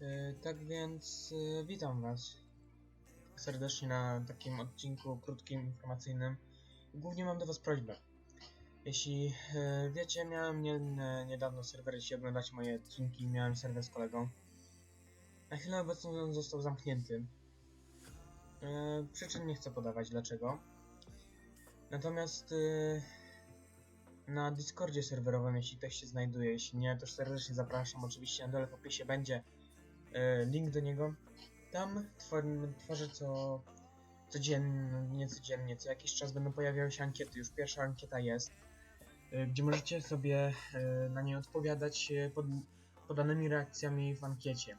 E, Tak więc e, witam Was serdecznie na takim odcinku krótkim, informacyjnym. Głównie mam do Was prośbę. Jeśli e, wiecie, miałem nie, nie, niedawno serwer, jeśli oglądacie moje odcinki, miałem serwer z kolegą. Na chwilę obecną on został zamknięty. Przyczyn nie chcę podawać dlaczego. Natomiast na Discordzie serwerowym, jeśli ktoś się znajduje, jeśli nie, to serdecznie zapraszam. Oczywiście na dole w opisie będzie link do niego. Tam twor- tworzę co codziennie, nie codziennie, co jakiś czas będą pojawiały się ankiety. Już pierwsza ankieta jest, e, gdzie możecie sobie e, na nie odpowiadać e, pod podanymi reakcjami w ankiecie.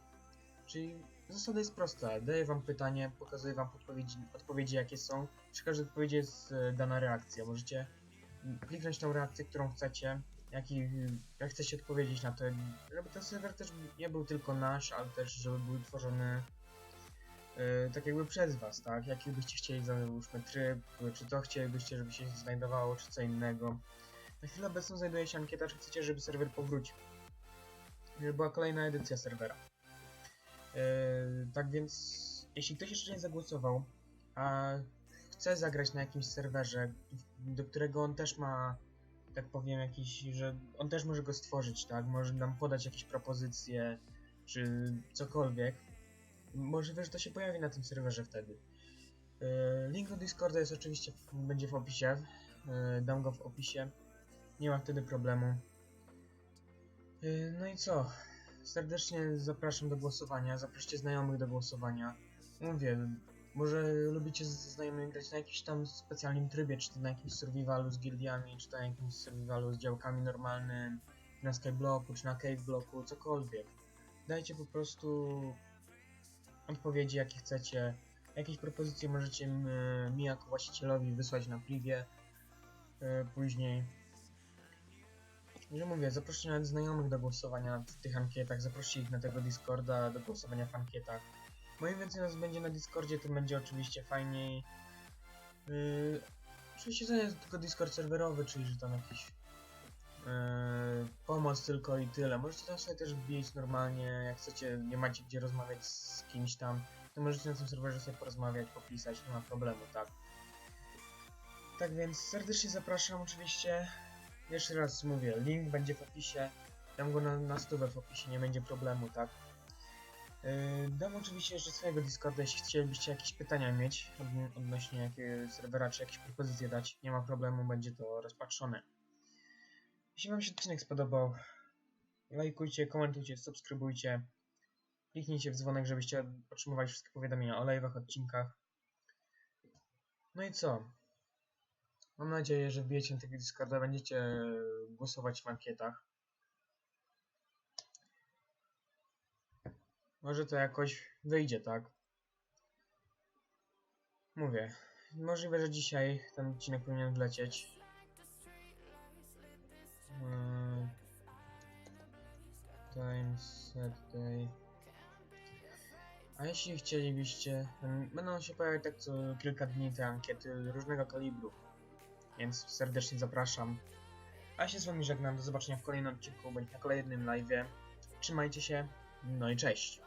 Czyli zasada jest prosta. Daję wam pytanie, pokazuję wam odpowiedzi, odpowiedzi jakie są. Przy każdej odpowiedzi jest e, dana reakcja. Możecie kliknąć tą reakcję, którą chcecie, jaki, jak chcecie odpowiedzieć na to, żeby ten serwer też nie był tylko nasz, ale też żeby był tworzony yy, tak jakby przez was, tak? Jaki byście chcieli, załóżmy tryb, czy to chcielibyście, żeby się znajdowało, czy co innego. Na chwilę obecną znajduje się ankieta, czy chcecie, żeby serwer powrócił. Żeby była kolejna edycja serwera. Yy, tak więc, jeśli ktoś jeszcze nie zagłosował, a chce zagrać na jakimś serwerze, do którego on też ma, tak powiem, jakiś, że on też może go stworzyć, tak? Może nam podać jakieś propozycje, czy cokolwiek. Możliwe, że to się pojawi na tym serwerze wtedy. Yy, Link do Discorda jest oczywiście, będzie w opisie. Yy, Dam go w opisie. Nie ma wtedy problemu. Yy, No i co? Serdecznie zapraszam do głosowania. Zaproście znajomych do głosowania. Mówię, może lubicie z znajomymi grać na jakimś tam specjalnym trybie, czy to na jakimś survivalu z gildiami, czy to na jakimś survivalu z działkami normalnym, na skyblocku, czy na caveblocku, cokolwiek. Dajcie po prostu odpowiedzi jakie chcecie. Jakieś propozycje możecie mi jako właścicielowi wysłać na privie e, później. Że mówię, zaproście nawet znajomych do głosowania w tych ankietach, zaproście ich na tego Discorda do głosowania w ankietach. Bo im więcej nas będzie na Discordzie, tym będzie oczywiście fajniej. Yy, oczywiście to jest tylko Discord serwerowy, czyli że tam jakiś yy, pomoc tylko i tyle. Możecie tam sobie też wbić normalnie, jak chcecie, nie macie gdzie rozmawiać z kimś tam, to możecie na tym serwerze sobie porozmawiać, popisać, nie ma problemu, tak. Tak więc serdecznie zapraszam oczywiście. Jeszcze raz mówię, link będzie w opisie. Dam go na, na stówę w opisie, nie będzie problemu, tak. Yy, Dam oczywiście jeszcze swojego Discorda, jeśli chcielibyście jakieś pytania mieć odn- odnośnie jakiego serwera, czy jakieś propozycje dać, nie ma problemu, będzie to rozpatrzone. Jeśli Wam się odcinek spodobał, lajkujcie, komentujcie, subskrybujcie, kliknijcie w dzwonek, żebyście otrzymywali wszystkie powiadomienia o live'ach, odcinkach. No i co? Mam nadzieję, że wbijecie na tego Discorda, będziecie głosować w ankietach. Może to jakoś wyjdzie, tak? Mówię. Możliwe, że dzisiaj ten odcinek powinien wlecieć. Eee, Time set day. A jeśli chcielibyście, będą się pojawiać tak co kilka dni te ankiety różnego kalibru. Więc serdecznie zapraszam. A się z wami żegnam. Do zobaczenia w kolejnym odcinku bądź na kolejnym live'ie. Trzymajcie się. No i cześć.